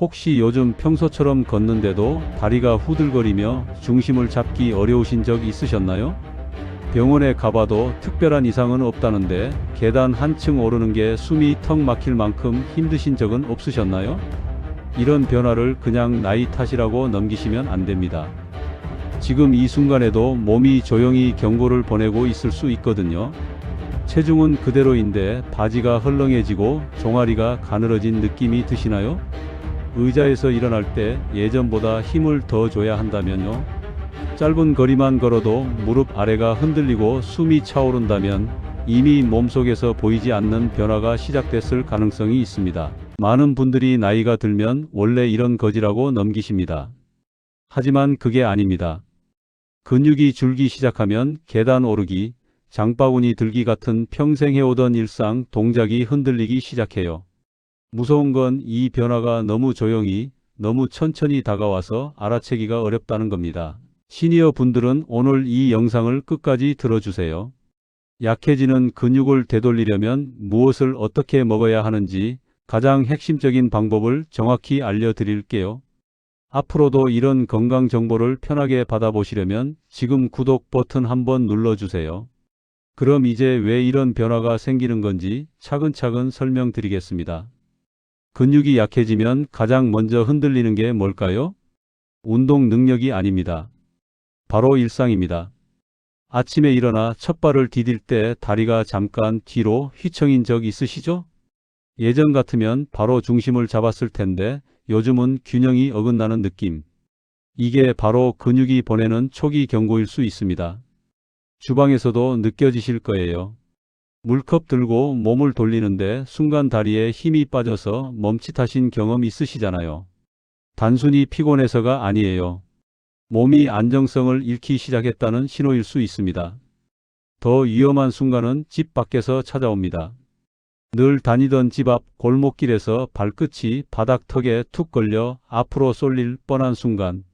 혹시 요즘 평소처럼 걷는데도 다리가 후들거리며 중심을 잡기 어려우신 적 있으셨나요? 병원에 가봐도 특별한 이상은 없다는데 계단 한층 오르는 게 숨이 턱 막힐 만큼 힘드신 적은 없으셨나요? 이런 변화를 그냥 나이 탓이라고 넘기시면 안 됩니다. 지금 이 순간에도 몸이 조용히 경고를 보내고 있을 수 있거든요. 체중은 그대로인데 바지가 헐렁해지고 종아리가 가늘어진 느낌이 드시나요? 의자에서 일어날 때 예전보다 힘을 더 줘야 한다면요. 짧은 거리만 걸어도 무릎 아래가 흔들리고 숨이 차오른다면 이미 몸속에서 보이지 않는 변화가 시작됐을 가능성이 있습니다. 많은 분들이 나이가 들면 원래 이런 거지라고 넘기십니다. 하지만 그게 아닙니다. 근육이 줄기 시작하면 계단 오르기, 장바구니 들기 같은 평생 해오던 일상 동작이 흔들리기 시작해요. 무서운 건 이 변화가 너무 조용히, 너무 천천히 다가와서 알아채기가 어렵다는 겁니다. 시니어 분들은 오늘 이 영상을 끝까지 들어주세요. 약해지는 근육을 되돌리려면 무엇을 어떻게 먹어야 하는지 가장 핵심적인 방법을 정확히 알려드릴게요. 앞으로도 이런 건강 정보를 편하게 받아보시려면 지금 구독 버튼 한번 눌러주세요. 그럼 이제 왜 이런 변화가 생기는 건지 차근차근 설명드리겠습니다. 근육이 약해지면 가장 먼저 흔들리는 게 뭘까요? 운동 능력이 아닙니다. 바로 일상입니다. 아침에 일어나 첫 발을 디딜 때 다리가 잠깐 뒤로 휘청인 적 있으시죠? 예전 같으면 바로 중심을 잡았을 텐데 요즘은 균형이 어긋나는 느낌. 이게 바로 근육이 보내는 초기 경고일 수 있습니다. 주방에서도 느껴지실 거예요. 물컵 들고 몸을 돌리는데 순간 다리에 힘이 빠져서 멈칫하신 경험 있으시잖아요. 단순히 피곤해서가 아니에요. 몸이 안정성을 잃기 시작했다는 신호일 수 있습니다. 더 위험한 순간은 집 밖에서 찾아옵니다. 늘 다니던 집 앞 골목길에서 발끝이 바닥턱에 툭 걸려 앞으로 쏠릴 뻔한 순간.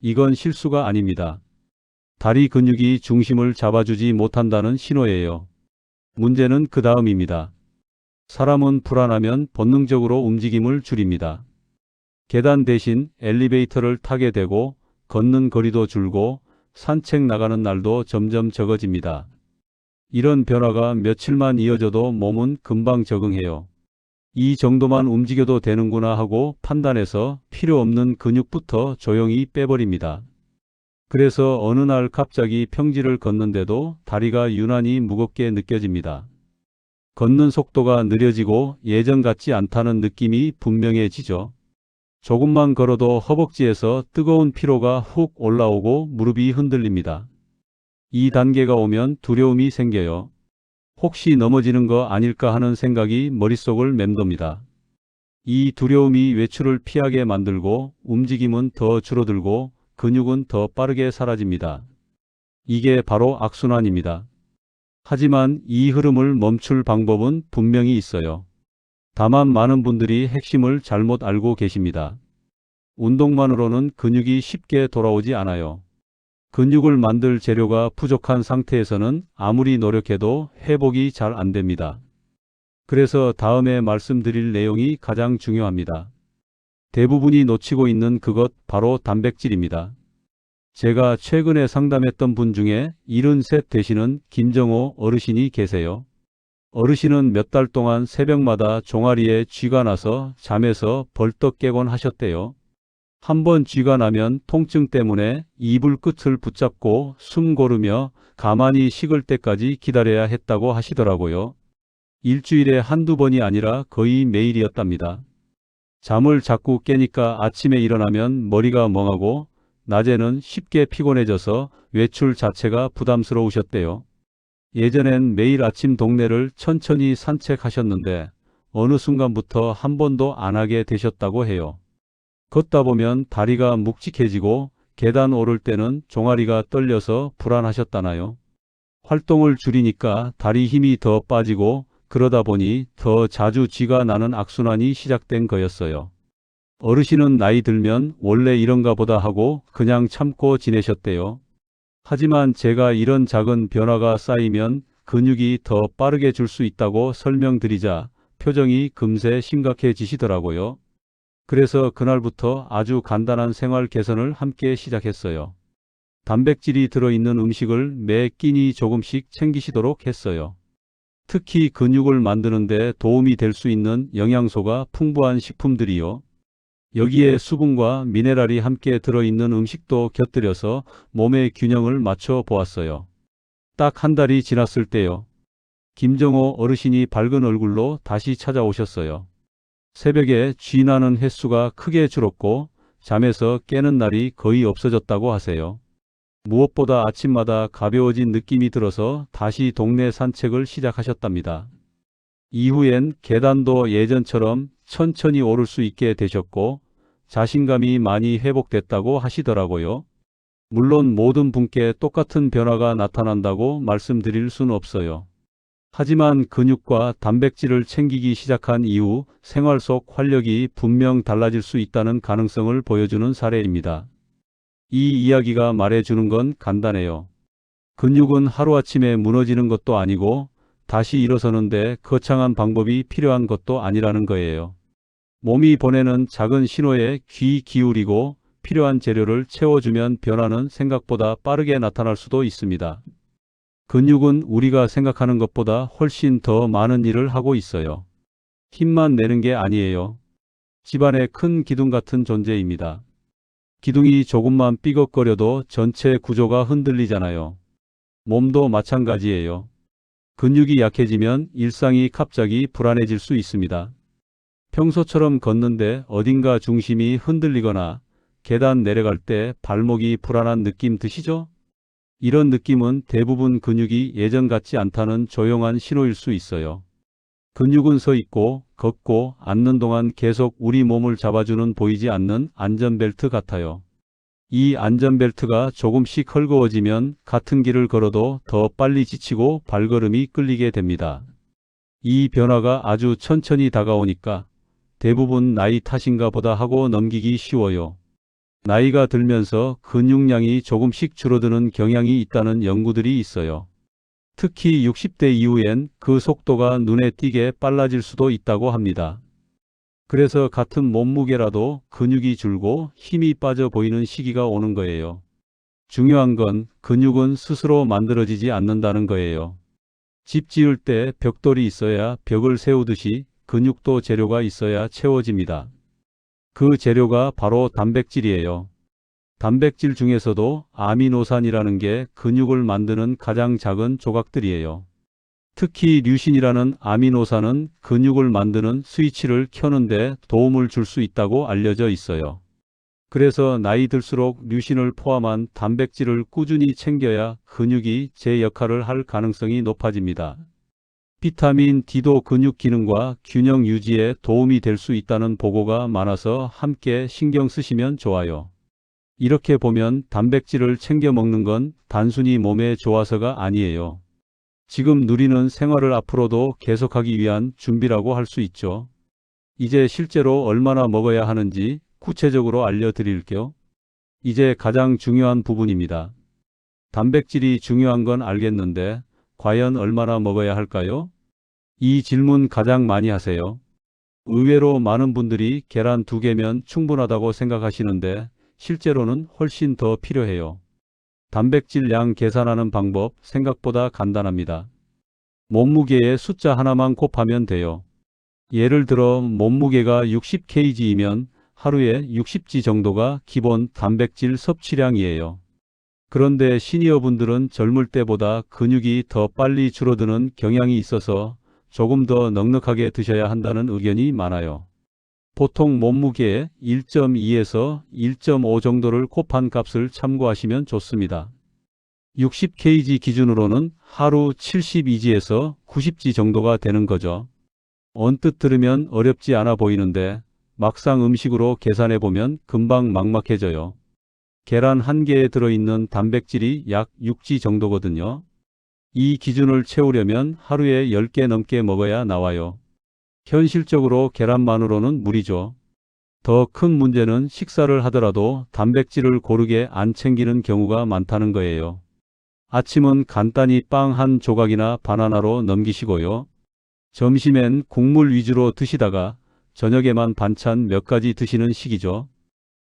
이건 실수가 아닙니다. 다리 근육이 중심을 잡아주지 못한다는 신호예요. 문제는 그 다음입니다. 사람은 불안하면 본능적으로 움직임을 줄입니다. 계단 대신 엘리베이터를 타게 되고 걷는 거리도 줄고 산책 나가는 날도 점점 적어집니다. 이런 변화가 며칠만 이어져도 몸은 금방 적응해요. 이 정도만 움직여도 되는구나 하고 판단해서 필요 없는 근육부터 조용히 빼버립니다. 그래서 어느 날 갑자기 평지를 걷는데도 다리가 유난히 무겁게 느껴집니다. 걷는 속도가 느려지고 예전 같지 않다는 느낌이 분명해지죠. 조금만 걸어도 허벅지에서 뜨거운 피로가 훅 올라오고 무릎이 흔들립니다. 이 단계가 오면 두려움이 생겨요. 혹시 넘어지는 거 아닐까 하는 생각이 머릿속을 맴돕니다. 이 두려움이 외출을 피하게 만들고 움직임은 더 줄어들고 근육은 더 빠르게 사라집니다. 이게 바로 악순환입니다. 하지만 이 흐름을 멈출 방법은 분명히 있어요. 다만 많은 분들이 핵심을 잘못 알고 계십니다. 운동만으로는 근육이 쉽게 돌아오지 않아요. 근육을 만들 재료가 부족한 상태에서는 아무리 노력해도 회복이 잘 안 됩니다. 그래서 다음에 말씀드릴 내용이 가장 중요합니다. 대부분이 놓치고 있는 그것 바로 단백질입니다. 제가 최근에 상담했던 분 중에 73 되시는 김정호 어르신이 계세요. 어르신은 몇 달 동안 새벽마다 종아리에 쥐가 나서 잠에서 벌떡 깨곤 하셨대요. 한번 쥐가 나면 통증 때문에 이불 끝을 붙잡고 숨 고르며 가만히 식을 때까지 기다려야 했다고 하시더라고요. 일주일에 한두 번이 아니라 거의 매일이었답니다. 잠을 자꾸 깨니까 아침에 일어나면 머리가 멍하고 낮에는 쉽게 피곤해져서 외출 자체가 부담스러우셨대요. 예전엔 매일 아침 동네를 천천히 산책하셨는데 어느 순간부터 한 번도 안 하게 되셨다고 해요. 걷다 보면 다리가 묵직해지고 계단 오를 때는 종아리가 떨려서 불안하셨다나요. 활동을 줄이니까 다리 힘이 더 빠지고 그러다 보니 더 자주 쥐가 나는 악순환이 시작된 거였어요. 어르신은 나이 들면 원래 이런가 보다 하고 그냥 참고 지내셨대요. 하지만 제가 이런 작은 변화가 쌓이면 근육이 더 빠르게 줄 수 있다고 설명드리자 표정이 금세 심각해지시더라고요. 그래서 그날부터 아주 간단한 생활 개선을 함께 시작했어요. 단백질이 들어있는 음식을 매 끼니 조금씩 챙기시도록 했어요. 특히 근육을 만드는 데 도움이 될 수 있는 영양소가 풍부한 식품들이요. 여기에 수분과 미네랄이 함께 들어있는 음식도 곁들여서 몸의 균형을 맞춰 보았어요. 딱 한 달이 지났을 때요. 김정호 어르신이 밝은 얼굴로 다시 찾아오셨어요. 새벽에 쥐나는 횟수가 크게 줄었고 잠에서 깨는 날이 거의 없어졌다고 하세요. 무엇보다 아침마다 가벼워진 느낌이 들어서 다시 동네 산책을 시작하셨답니다. 이후엔 계단도 예전처럼 천천히 오를 수 있게 되셨고 자신감이 많이 회복됐다고 하시더라고요. 물론 모든 분께 똑같은 변화가 나타난다고 말씀드릴 순 없어요. 하지만 근육과 단백질을 챙기기 시작한 이후 생활 속 활력이 분명 달라질 수 있다는 가능성을 보여주는 사례입니다. 이 이야기가 말해주는 건 간단해요. 근육은 하루아침에 무너지는 것도 아니고 다시 일어서는데 거창한 방법이 필요한 것도 아니라는 거예요. 몸이 보내는 작은 신호에 귀 기울이고 필요한 재료를 채워주면 변화는 생각보다 빠르게 나타날 수도 있습니다. 근육은 우리가 생각하는 것보다 훨씬 더 많은 일을 하고 있어요. 힘만 내는 게 아니에요. 집안의 큰 기둥 같은 존재입니다. 기둥이 조금만 삐걱거려도 전체 구조가 흔들리잖아요. 몸도 마찬가지예요. 근육이 약해지면 일상이 갑자기 불안해질 수 있습니다. 평소처럼 걷는데 어딘가 중심이 흔들리거나 계단 내려갈 때 발목이 불안한 느낌 드시죠? 이런 느낌은 대부분 근육이 예전 같지 않다는 조용한 신호일 수 있어요. 근육은 서 있고 걷고 앉는 동안 계속 우리 몸을 잡아주는 보이지 않는 안전벨트 같아요. 이 안전벨트가 조금씩 헐거워지면 같은 길을 걸어도 더 빨리 지치고 발걸음이 끌리게 됩니다. 이 변화가 아주 천천히 다가오니까 대부분 나이 탓인가 보다 하고 넘기기 쉬워요. 나이가 들면서 근육량이 조금씩 줄어드는 경향이 있다는 연구들이 있어요. 특히 60대 이후엔 그 속도가 눈에 띄게 빨라질 수도 있다고 합니다. 그래서 같은 몸무게라도 근육이 줄고 힘이 빠져 보이는 시기가 오는 거예요. 중요한 건 근육은 스스로 만들어지지 않는다는 거예요. 집 지을 때 벽돌이 있어야 벽을 세우듯이 근육도 재료가 있어야 채워집니다. 그 재료가 바로 단백질이에요. 단백질 중에서도 아미노산이라는 게 근육을 만드는 가장 작은 조각들이에요. 특히 류신이라는 아미노산은 근육을 만드는 스위치를 켜는데 도움을 줄 수 있다고 알려져 있어요. 그래서 나이 들수록 류신을 포함한 단백질을 꾸준히 챙겨야 근육이 제 역할을 할 가능성이 높아집니다. 비타민 D도 근육 기능과 균형 유지에 도움이 될 수 있다는 보고가 많아서 함께 신경 쓰시면 좋아요. 이렇게 보면 단백질을 챙겨 먹는 건 단순히 몸에 좋아서가 아니에요. 지금 누리는 생활을 앞으로도 계속하기 위한 준비라고 할 수 있죠. 이제 실제로 얼마나 먹어야 하는지 구체적으로 알려드릴게요. 이제 가장 중요한 부분입니다. 단백질이 중요한 건 알겠는데 과연 얼마나 먹어야 할까요? 이 질문 가장 많이 하세요. 의외로 많은 분들이 계란 두 개면 충분하다고 생각하시는데 실제로는 훨씬 더 필요해요. 단백질 양 계산하는 방법 생각보다 간단합니다. 몸무게에 숫자 하나만 곱하면 돼요. 예를 들어 몸무게가 60kg이면 하루에 60g 정도가 기본 단백질 섭취량이에요. 그런데 시니어분들은 젊을 때보다 근육이 더 빨리 줄어드는 경향이 있어서 조금 더 넉넉하게 드셔야 한다는 의견이 많아요. 보통 몸무게의 1.2에서 1.5 정도를 곱한 값을 참고하시면 좋습니다. 60kg 기준으로는 하루 72g에서 90g 정도가 되는 거죠. 언뜻 들으면 어렵지 않아 보이는데 막상 음식으로 계산해 보면 금방 막막해져요. 계란 한 개에 들어있는 단백질이 약 6g 정도거든요. 이 기준을 채우려면 하루에 10개 넘게 먹어야 나와요. 현실적으로 계란만으로는 무리죠. 더 큰 문제는 식사를 하더라도 단백질을 고르게 안 챙기는 경우가 많다는 거예요. 아침은 간단히 빵 한 조각이나 바나나로 넘기시고요. 점심엔 국물 위주로 드시다가 저녁에만 반찬 몇 가지 드시는 식이죠.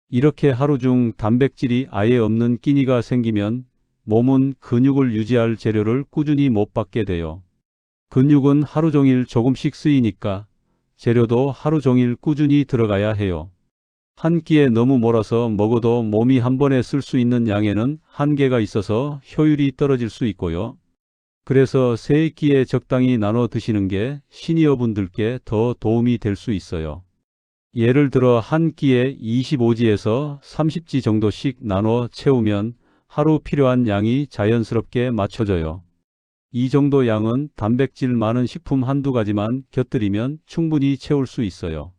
이렇게 하루 중 단백질이 아예 없는 끼니가 생기면 몸은 근육을 유지할 재료를 꾸준히 못 받게 돼요. 근육은 하루 종일 조금씩 쓰이니까 재료도 하루 종일 꾸준히 들어가야 해요. 한 끼에 너무 몰아서 먹어도 몸이 한 번에 쓸 수 있는 양에는 한계가 있어서 효율이 떨어질 수 있고요. 그래서 세 끼에 적당히 나눠 드시는 게 시니어분들께 더 도움이 될 수 있어요. 예를 들어 한 끼에 25지에서 30지 정도씩 나눠 채우면 하루 필요한 양이 자연스럽게 맞춰져요. 이 정도 양은 단백질 많은 식품 한두 가지만 곁들이면 충분히 채울 수 있어요.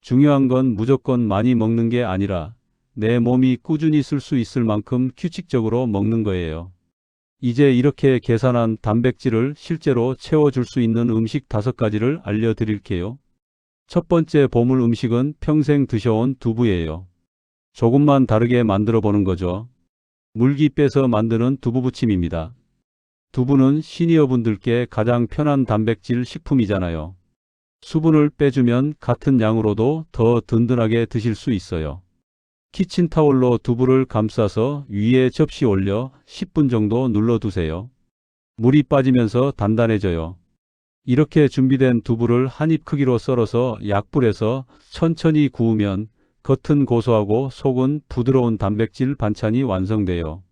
중요한 건 무조건 많이 먹는 게 아니라 내 몸이 꾸준히 쓸 수 있을 만큼 규칙적으로 먹는 거예요. 이제 이렇게 계산한 단백질을 실제로 채워줄 수 있는 음식 다섯 가지를 알려드릴게요. 첫 번째 보물 음식은 평생 드셔온 두부예요. 조금만 다르게 만들어 보는 거죠. 물기 빼서 만드는 두부 부침입니다. 두부는 시니어분들께 가장 편한 단백질 식품이잖아요. 수분을 빼주면 같은 양으로도 더 든든하게 드실 수 있어요. 키친타올로 두부를 감싸서 위에 접시 올려 10분 정도 눌러두세요. 물이 빠지면서 단단해져요. 이렇게 준비된 두부를 한 입 크기로 썰어서 약불에서 천천히 구우면 겉은 고소하고 속은 부드러운 단백질 반찬이 완성돼요.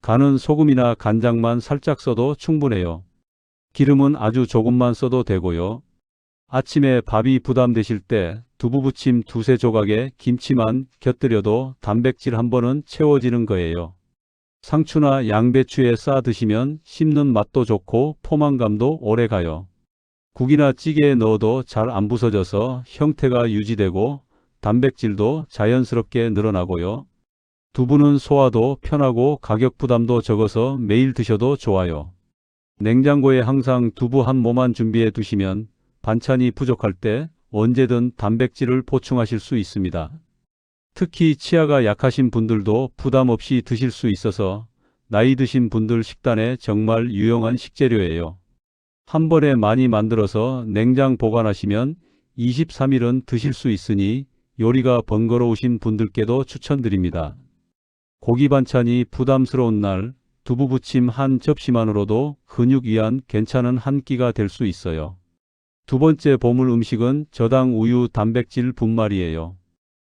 간은 소금이나 간장만 살짝 써도 충분해요. 기름은 아주 조금만 써도 되고요. 아침에 밥이 부담되실 때 두부 부침 두세 조각에 김치만 곁들여도 단백질 한 번은 채워지는 거예요. 상추나 양배추에 싸 드시면 씹는 맛도 좋고 포만감도 오래 가요. 국이나 찌개에 넣어도 잘 안 부서져서 형태가 유지되고 단백질도 자연스럽게 늘어나고요. 두부는 소화도 편하고 가격 부담도 적어서 매일 드셔도 좋아요. 냉장고에 항상 두부 한 모만 준비해 두시면 반찬이 부족할 때 언제든 단백질을 보충하실 수 있습니다. 특히 치아가 약하신 분들도 부담 없이 드실 수 있어서 나이 드신 분들 식단에 정말 유용한 식재료예요. 한 번에 많이 만들어서 냉장 보관하시면 23일은 드실 수 있으니 요리가 번거로우신 분들께도 추천드립니다. 고기 반찬이 부담스러운 날 두부 부침 한 접시만으로도 근육 위한 괜찮은 한 끼가 될 수 있어요. 두 번째 보물 음식은 저당 우유 단백질 분말이에요.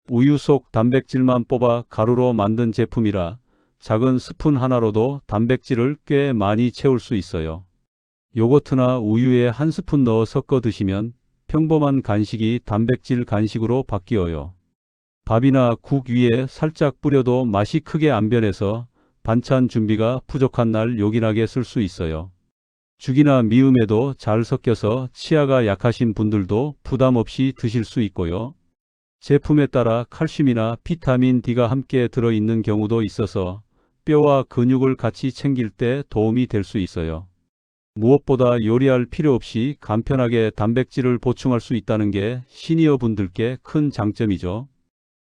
우유 속 단백질만 뽑아 가루로 만든 제품이라 작은 스푼 하나로도 단백질을 꽤 많이 채울 수 있어요. 요거트나 우유에 한 스푼 넣어 섞어 드시면 평범한 간식이 단백질 간식으로 바뀌어요. 밥이나 국 위에 살짝 뿌려도 맛이 크게 안 변해서 반찬 준비가 부족한 날 요긴하게 쓸 수 있어요. 죽이나 미음에도 잘 섞여서 치아가 약하신 분들도 부담 없이 드실 수 있고요. 제품에 따라 칼슘이나 비타민 D가 함께 들어있는 경우도 있어서 뼈와 근육을 같이 챙길 때 도움이 될 수 있어요. 무엇보다 요리할 필요 없이 간편하게 단백질을 보충할 수 있다는 게 시니어 분들께 큰 장점이죠.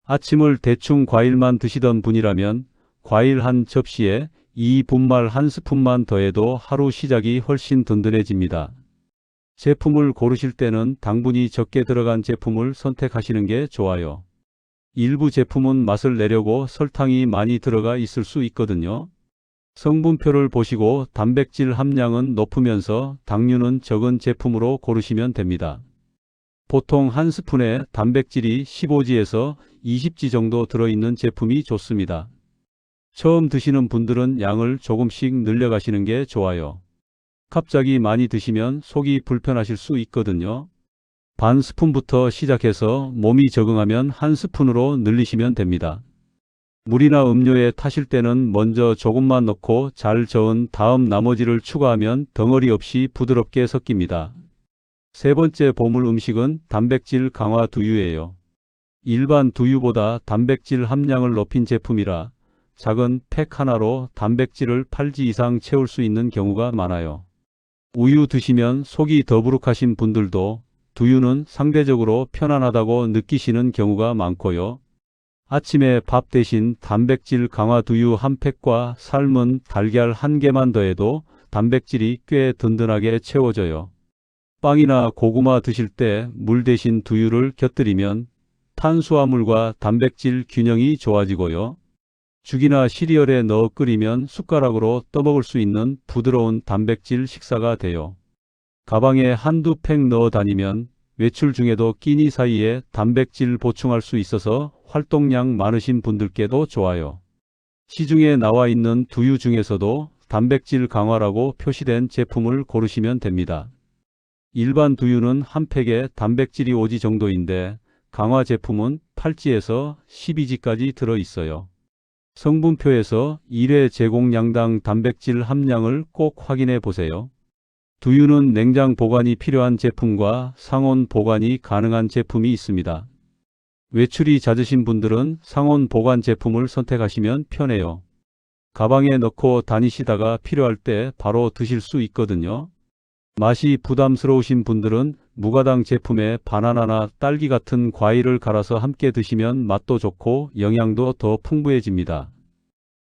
아침을 대충 과일만 드시던 분이라면 과일 한 접시에 이 분말 한 스푼만 더해도 하루 시작이 훨씬 든든해집니다. 제품을 고르실 때는 당분이 적게 들어간 제품을 선택하시는 게 좋아요. 일부 제품은 맛을 내려고 설탕이 많이 들어가 있을 수 있거든요. 성분표를 보시고 단백질 함량은 높으면서 당류는 적은 제품으로 고르시면 됩니다. 보통 한 스푼에 단백질이 15지에서 20지 정도 들어있는 제품이 좋습니다. 처음 드시는 분들은 양을 조금씩 늘려가시는 게 좋아요. 갑자기 많이 드시면 속이 불편하실 수 있거든요. 반 스푼부터 시작해서 몸이 적응하면 한 스푼으로 늘리시면 됩니다. 물이나 음료에 타실 때는 먼저 조금만 넣고 잘 저은 다음 나머지를 추가하면 덩어리 없이 부드럽게 섞입니다. 세 번째 보물 음식은 단백질 강화 두유예요. 일반 두유보다 단백질 함량을 높인 제품이라 작은 팩 하나로 단백질을 8지 이상 채울 수 있는 경우가 많아요. 우유 드시면 속이 더부룩하신 분들도 두유는 상대적으로 편안하다고 느끼시는 경우가 많고요. 아침에 밥 대신 단백질 강화 두유 한 팩과 삶은 달걀 한 개만 더해도 단백질이 꽤 든든하게 채워져요. 빵이나 고구마 드실 때 물 대신 두유를 곁들이면 탄수화물과 단백질 균형이 좋아지고요. 죽이나 시리얼에 넣어 끓이면 숟가락으로 떠먹을 수 있는 부드러운 단백질 식사가 돼요. 가방에 한두 팩 넣어 다니면 외출 중에도 끼니 사이에 단백질 보충할 수 있어서 활동량 많으신 분들께도 좋아요. 시중에 나와 있는 두유 중에서도 단백질 강화라고 표시된 제품을 고르시면 됩니다. 일반 두유는 한 팩에 단백질이 5지 정도인데 강화 제품은 8지에서 12지까지 들어 있어요. 성분표에서 1회 제공량당 단백질 함량을 꼭 확인해 보세요. 두유는 냉장 보관이 필요한 제품과 상온 보관이 가능한 제품이 있습니다. 외출이 잦으신 분들은 상온 보관 제품을 선택하시면 편해요. 가방에 넣고 다니시다가 필요할 때 바로 드실 수 있거든요. 맛이 부담스러우신 분들은 무가당 제품에 바나나나 딸기 같은 과일을 갈아서 함께 드시면 맛도 좋고 영양도 더 풍부해집니다.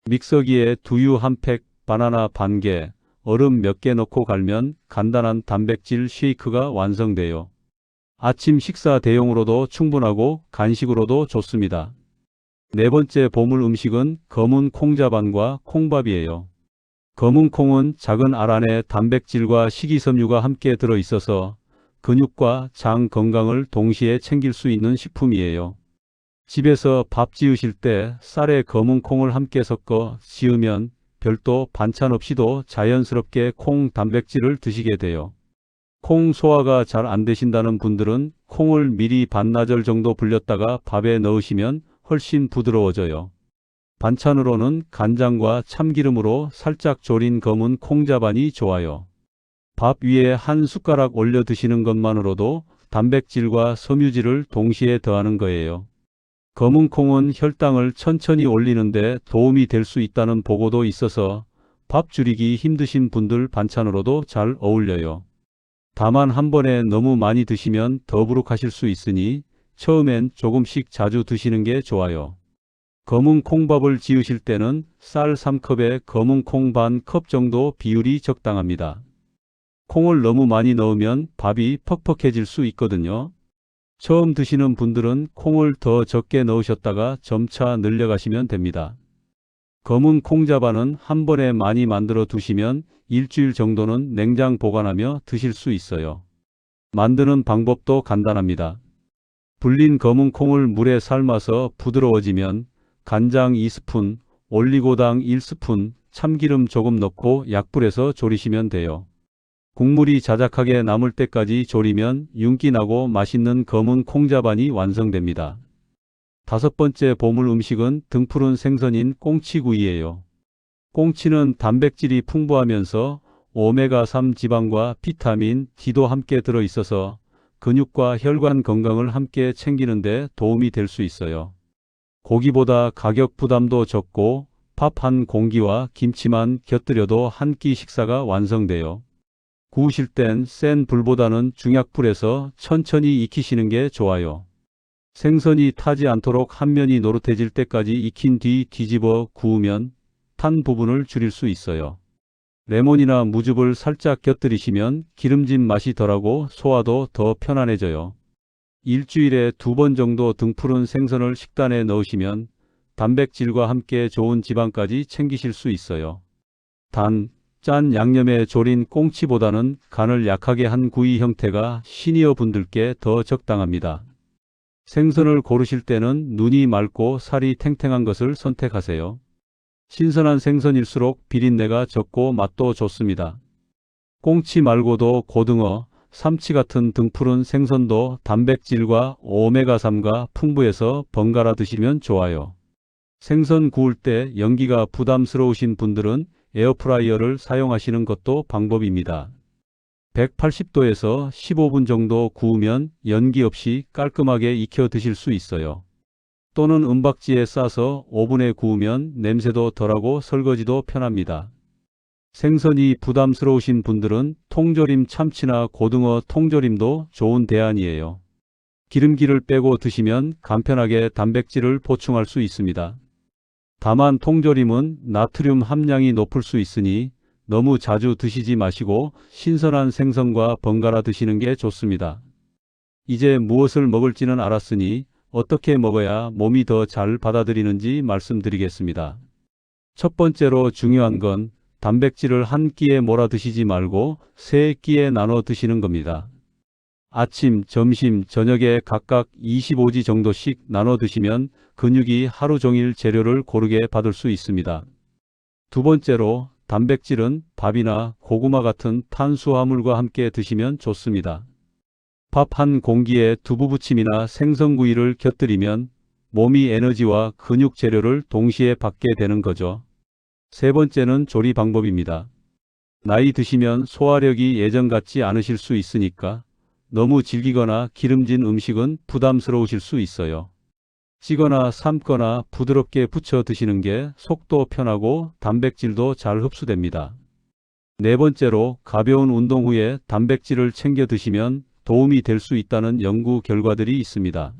믹서기에 두유 한 팩, 바나나 반 개, 얼음 몇 개 넣고 갈면 간단한 단백질 쉐이크가 완성돼요. 아침 식사 대용으로도 충분하고 간식으로도 좋습니다. 네 번째 보물 음식은 검은 콩자반과 콩밥이에요. 검은 콩은 작은 알 안에 단백질과 식이섬유가 함께 들어 있어서 근육과 장 건강을 동시에 챙길 수 있는 식품이에요. 집에서 밥 지으실 때 쌀에 검은 콩을 함께 섞어 지으면 별도 반찬 없이도 자연스럽게 콩 단백질을 드시게 돼요. 콩 소화가 잘 안 되신다는 분들은 콩을 미리 반나절 정도 불렸다가 밥에 넣으시면 훨씬 부드러워져요. 반찬으로는 간장과 참기름으로 살짝 졸인 검은 콩자반이 좋아요. 밥 위에 한 숟가락 올려 드시는 것만으로도 단백질과 섬유질을 동시에 더하는 거예요. 검은 콩은 혈당을 천천히 올리는데 도움이 될 수 있다는 보고도 있어서 밥 줄이기 힘드신 분들 반찬으로도 잘 어울려요. 다만 한 번에 너무 많이 드시면 더부룩하실 수 있으니 처음엔 조금씩 자주 드시는 게 좋아요. 검은 콩밥을 지으실 때는 쌀 3컵에 검은 콩 반 컵 정도 비율이 적당합니다. 콩을 너무 많이 넣으면 밥이 퍽퍽해질 수 있거든요. 처음 드시는 분들은 콩을 더 적게 넣으셨다가 점차 늘려가시면 됩니다. 검은 콩자반은 한 번에 많이 만들어 두시면 일주일 정도는 냉장 보관하며 드실 수 있어요. 만드는 방법도 간단합니다. 불린 검은 콩을 물에 삶아서 부드러워지면 간장 2스푼, 올리고당 1스푼, 참기름 조금 넣고 약불에서 졸이시면 돼요. 국물이 자작하게 남을 때까지 졸이면 윤기 나고 맛있는 검은 콩자반이 완성됩니다. 다섯 번째 보물 음식은 등푸른 생선인 꽁치구이예요. 꽁치는 단백질이 풍부하면서 오메가3 지방과 비타민 D도 함께 들어 있어서 근육과 혈관 건강을 함께 챙기는 데 도움이 될 수 있어요. 고기보다 가격 부담도 적고 밥 한 공기와 김치만 곁들여도 한 끼 식사가 완성돼요. 구우실 땐 센 불보다는 중약불에서 천천히 익히시는 게 좋아요. 생선이 타지 않도록 한 면이 노릇해질 때까지 익힌 뒤 뒤집어 구우면 탄 부분을 줄일 수 있어요. 레몬이나 무즙을 살짝 곁들이시면 기름진 맛이 덜하고 소화도 더 편안해져요. 일주일에 두 번 정도 등푸른 생선을 식단에 넣으시면 단백질과 함께 좋은 지방까지 챙기실 수 있어요. 단, 짠 양념에 졸인 꽁치보다는 간을 약하게 한 구이 형태가 시니어 분들께 더 적당합니다. 생선을 고르실 때는 눈이 맑고 살이 탱탱한 것을 선택하세요. 신선한 생선일수록 비린내가 적고 맛도 좋습니다. 꽁치 말고도 고등어, 삼치 같은 등푸른 생선도 단백질과 오메가3가 풍부해서 번갈아 드시면 좋아요. 생선 구울 때 연기가 부담스러우신 분들은 에어프라이어를 사용하시는 것도 방법입니다. 180도에서 15분 정도 구우면 연기 없이 깔끔하게 익혀 드실 수 있어요. 또는 은박지에 싸서 오븐에 구우면 냄새도 덜하고 설거지도 편합니다. 생선이 부담스러우신 분들은 통조림 참치나 고등어 통조림도 좋은 대안이에요. 기름기를 빼고 드시면 간편하게 단백질을 보충할 수 있습니다. 다만 통조림은 나트륨 함량이 높을 수 있으니 너무 자주 드시지 마시고 신선한 생선과 번갈아 드시는 게 좋습니다. 이제 무엇을 먹을지는 알았으니 어떻게 먹어야 몸이 더 잘 받아들이는지 말씀드리겠습니다. 첫 번째로 중요한 건 단백질을 한 끼에 몰아 드시지 말고 세 끼에 나눠 드시는 겁니다. 아침, 점심, 저녁에 각각 25지 정도씩 나눠 드시면 근육이 하루 종일 재료를 고르게 받을 수 있습니다. 두 번째로 단백질은 밥이나 고구마 같은 탄수화물과 함께 드시면 좋습니다. 밥 한 공기에 두부 부침이나 생선구이를 곁들이면 몸이 에너지와 근육 재료를 동시에 받게 되는 거죠. 세 번째는 조리 방법입니다. 나이 드시면 소화력이 예전 같지 않으실 수 있으니까 너무 질기거나 기름진 음식은 부담스러우실 수 있어요. 찌거나 삶거나 부드럽게 부쳐 드시는 게 속도 편하고 단백질도 잘 흡수됩니다. 네 번째로 가벼운 운동 후에 단백질을 챙겨 드시면 도움이 될 수 있다는 연구 결과들이 있습니다.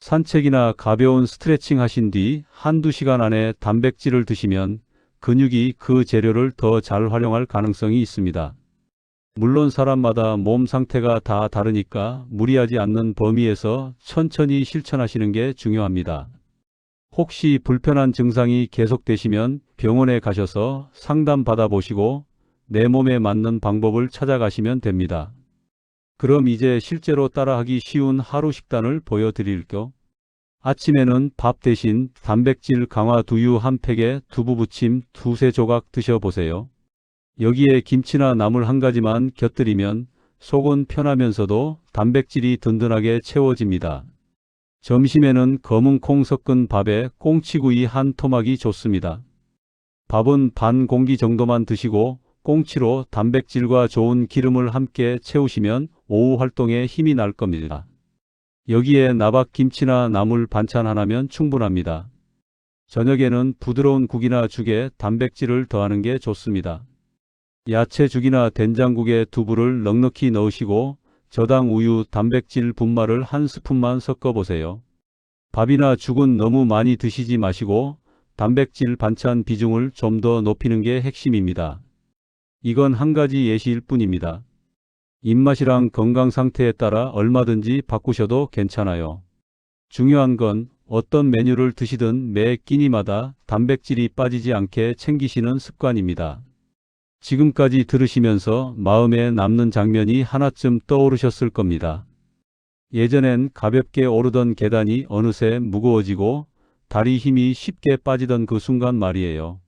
산책이나 가벼운 스트레칭 하신 뒤 한두 시간 안에 단백질을 드시면 근육이 그 재료를 더 잘 활용할 가능성이 있습니다. 물론 사람마다 몸 상태가 다 다르니까 무리하지 않는 범위에서 천천히 실천하시는 게 중요합니다. 혹시 불편한 증상이 계속되시면 병원에 가셔서 상담 받아보시고 내 몸에 맞는 방법을 찾아가시면 됩니다. 그럼 이제 실제로 따라하기 쉬운 하루 식단을 보여드릴게요. 아침에는 밥 대신 단백질 강화 두유 한 팩에 두부 부침 두세 조각 드셔보세요. 여기에 김치나 나물 한 가지만 곁들이면 속은 편하면서도 단백질이 든든하게 채워집니다. 점심에는 검은 콩 섞은 밥에 꽁치구이 한 토막이 좋습니다. 밥은 반 공기 정도만 드시고 꽁치로 단백질과 좋은 기름을 함께 채우시면 오후 활동에 힘이 날 겁니다. 여기에 나박 김치나 나물 반찬 하나면 충분합니다. 저녁에는 부드러운 국이나 죽에 단백질을 더하는 게 좋습니다. 야채죽이나 된장국에 두부를 넉넉히 넣으시고 저당 우유 단백질 분말을 한 스푼만 섞어 보세요. 밥이나 죽은 너무 많이 드시지 마시고 단백질 반찬 비중을 좀 더 높이는 게 핵심입니다. 이건 한 가지 예시일 뿐입니다. 입맛이랑 건강 상태에 따라 얼마든지 바꾸셔도 괜찮아요. 중요한 건 어떤 메뉴를 드시든 매 끼니마다 단백질이 빠지지 않게 챙기시는 습관입니다. 지금까지 들으시면서 마음에 남는 장면이 하나쯤 떠오르셨을 겁니다. 예전엔 가볍게 오르던 계단이 어느새 무거워지고 다리 힘이 쉽게 빠지던 그 순간 말이에요.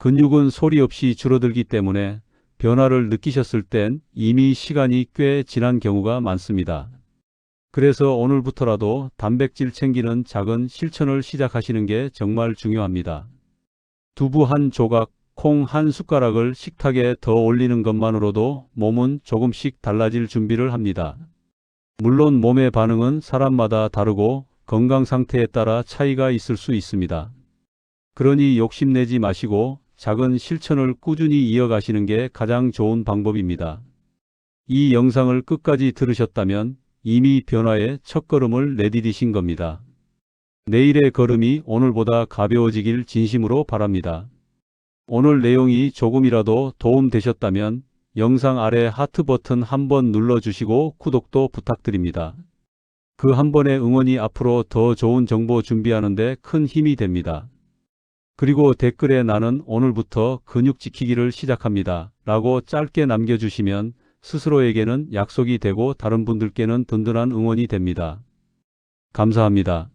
근육은 소리 없이 줄어들기 때문에 변화를 느끼셨을 땐 이미 시간이 꽤 지난 경우가 많습니다. 그래서 오늘부터라도 단백질 챙기는 작은 실천을 시작하시는 게 정말 중요합니다. 두부 한 조각, 콩 한 숟가락을 식탁에 더 올리는 것만으로도 몸은 조금씩 달라질 준비를 합니다. 물론 몸의 반응은 사람마다 다르고 건강 상태에 따라 차이가 있을 수 있습니다. 그러니 욕심내지 마시고 작은 실천을 꾸준히 이어가시는 게 가장 좋은 방법입니다. 이 영상을 끝까지 들으셨다면 이미 변화의 첫걸음을 내디디신 겁니다. 내일의 걸음이 오늘보다 가벼워지길 진심으로 바랍니다. 오늘 내용이 조금이라도 도움되셨다면 영상 아래 하트 버튼 한번 눌러주시고 구독도 부탁드립니다. 그 한 번의 응원이 앞으로 더 좋은 정보 준비하는 데 큰 힘이 됩니다. 그리고 댓글에 나는 오늘부터 근육 지키기를 시작합니다. 라고 짧게 남겨주시면 스스로에게는 약속이 되고 다른 분들께는 든든한 응원이 됩니다. 감사합니다.